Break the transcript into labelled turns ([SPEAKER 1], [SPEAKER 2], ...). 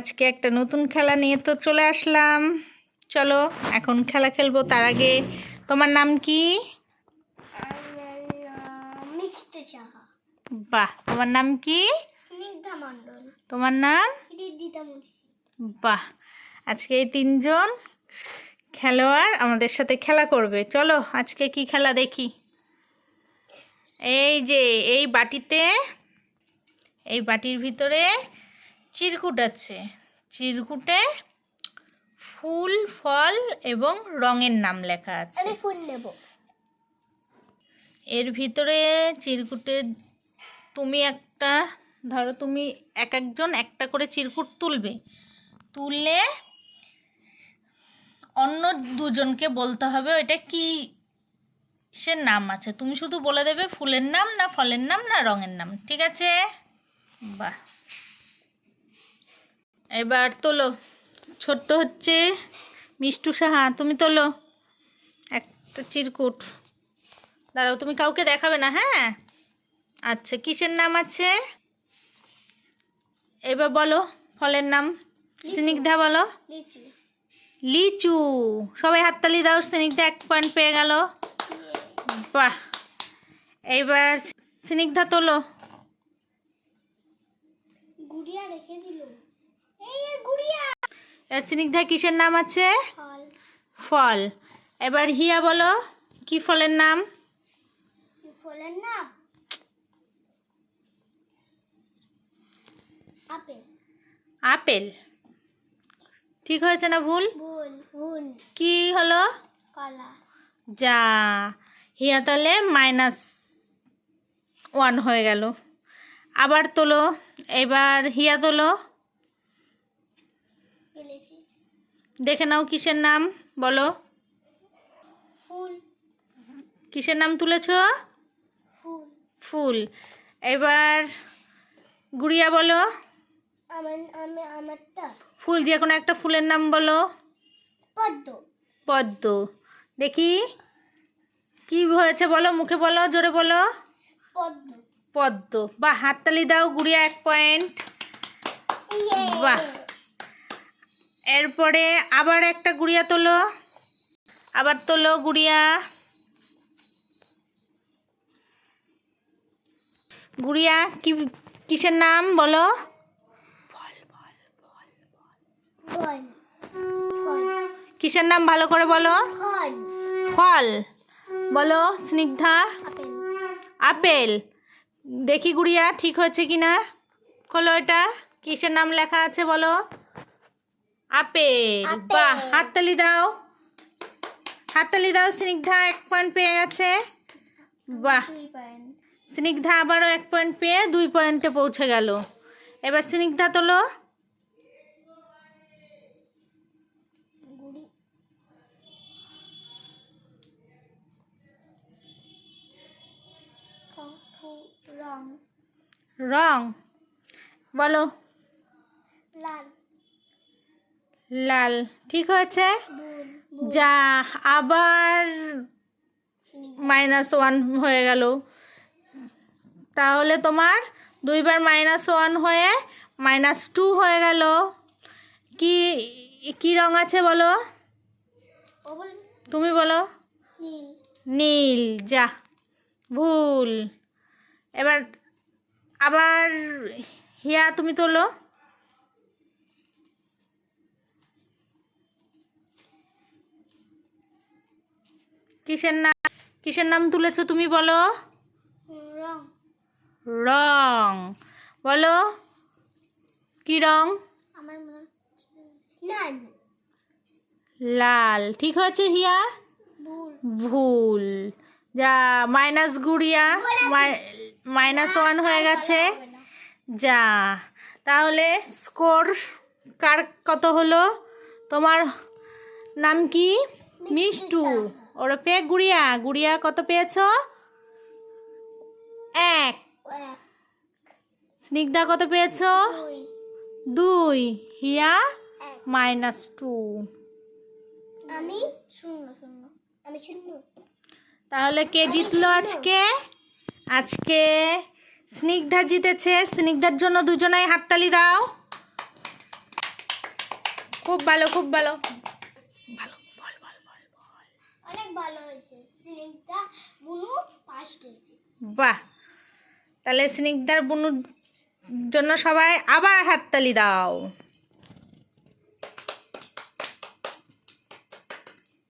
[SPEAKER 1] আজকে একটা নতুন খেলা নিয়ে তো চলে আসলাম। চলো এখন খেলা খেলব তার আগে। তোমার নাম কি? বাহ তোমার নাম কি? তোমার নাম? বাহ আজকে এই তিনজন খেলোয়াড় আমাদের সাথে খেলা করবে। চলো আজকে কি খেলা দেখি? এই যে এই বাটিতে এই বাটির ভিতরে চিরকুট আছে চিরকুটে ফুল ফল এবং রঙের নাম লেখা আছে।
[SPEAKER 2] আমি ফুল নেব।
[SPEAKER 1] এর ভিতরে চিরকুটে তুমি একটা ধরো তুমি এক একজন একটা করে চিরকুট তুলবে। তুললে অন্য দুজনকে বলতে হবে ওইটা কি সে নাম আছে। তুমি শুধু বলে দেবে ফুলের নাম না ফলের নাম না রঙের নাম। ঠিক আছে? বাহ। এবার তোলো। ছোট্ট হচ্ছে মিষ্টু সাহা তুমি তোলো। একটা চিরকুট। দাঁড়াও তুমি কাউকে দেখাবে না হ্যাঁ? আচ্ছা কিসের নাম আছে? এবার বলো ফলের নাম। স্নিগ্ধা বলো।
[SPEAKER 2] লিচু।
[SPEAKER 1] সবাই হাততালি দাও স্নিগ্ধা এক পয়েন্ট পেয়ে গেল। বাহ। এইবার স্নিগ্ধা তোলো।
[SPEAKER 2] গুড়িয়া রেখে দিল এই এ গুড়িয়া
[SPEAKER 1] এবার স্নিগ্ধা কিসের নাম আছে?
[SPEAKER 2] ফল।
[SPEAKER 1] এবার হিয়া বলো কি ফলের নাম?
[SPEAKER 2] ফলের নাম? আপেল।
[SPEAKER 1] আপেল। ঠিক হয়েছে না ভুল?
[SPEAKER 2] ফুল
[SPEAKER 1] কি হলো?
[SPEAKER 2] কলা।
[SPEAKER 1] যা হিয়া তাহলে মাইনাস ওয়ান হয়ে গেল। আবার তোলো এবার হিয়া তোলো।
[SPEAKER 2] ফেলেছি।
[SPEAKER 1] দেখে নাও কিসের নাম বলো।
[SPEAKER 2] ফুল।
[SPEAKER 1] কিসের নাম তুলেছ?
[SPEAKER 2] ফুল।
[SPEAKER 1] ফুল। এবার গুড়িয়া বলো।
[SPEAKER 2] আমার আমি আমারটা।
[SPEAKER 1] ফুল যে কোনো একটা ফুলের নাম বলো।
[SPEAKER 2] পদ্ম।
[SPEAKER 1] পদ্ম। দেখি। কি হয়েছে বলো মুখে বলো জোরে বলো।
[SPEAKER 2] পদ্ম।
[SPEAKER 1] পদ্ম। বা হাততালি দাও গুড়িয়া এক পয়েন্ট।
[SPEAKER 2] ইয়ে।
[SPEAKER 1] বাহ। এরপরে আবার একটা গুড়িয়া তোলো। আবার তোলো গুড়িয়া। গুড়িয়া কি কিসের নাম বলো? কিসের নাম ভালো করে বলো?
[SPEAKER 2] ফল।
[SPEAKER 1] ফল। বলো স্নিগ্ধা।
[SPEAKER 2] আপেল।
[SPEAKER 1] আপেল। দেখি গুড়িয়া ঠিক হয়েছে কি না খোলো এটা। কিসের নাম লেখা আছে বলো? আপেল। বাহ হাততালি দাও। হাততালি দাও স্নিগ্ধা এক পয়েন্ট পেয়ে গেছে। বাহ। স্নিগ্ধা আবারও এক পয়েন্ট পেয়ে দুই পয়েন্টে পৌঁছে গেল। এবার স্নিগ্ধা তোলো।
[SPEAKER 2] রং।
[SPEAKER 1] বলো।
[SPEAKER 2] লাল।
[SPEAKER 1] লাল ঠিক হয়েছে? যা আবার মাইনাস ওয়ান হয়ে গেল। তাহলে তোমার দুইবার মাইনাস ওয়ান হয়ে মাইনাস টু হয়ে গেল। কি কি রং আছে বলো? তুমি বলো।
[SPEAKER 2] নীল
[SPEAKER 1] যা ভুল। এবার আবার হিয়া তুমি তোলো। কিসের নাম কিসের নাম তুলেছো তুমি বলো?
[SPEAKER 2] রং।
[SPEAKER 1] বলো কি রং?
[SPEAKER 2] লাল।
[SPEAKER 1] ঠিক হয়েছে হিয়া? ভুল। যা মাইনাস গুড়িয়া মাইনাস ওয়ান হয়ে গেছে। যা তাহলে স্কোর কার কত হলো? তোমার নাম কি? মিষ্টু ওরফে গুড়িয়া গুড়িয়া কত পেয়েছ? এক। স্নিগ্ধা কত পেয়েছ?
[SPEAKER 2] দুই।
[SPEAKER 1] হিয়া? Minus two.
[SPEAKER 2] আমি শূন্য শূন্য। আমি শূন্য।
[SPEAKER 1] তাহলে কে জিতলো আজকে? আজকে স্নিগ্ধা জিতেছে। স্নিগ্ধার জন্য দুজনাই হাততালি দাও। খুব ভালো খুব ভালো বল বল বল বল
[SPEAKER 2] অনেক
[SPEAKER 1] বাহ। তাহলে স্নিগ্ধার বুনুর জন্য সবাই আবার হাততালি দাও।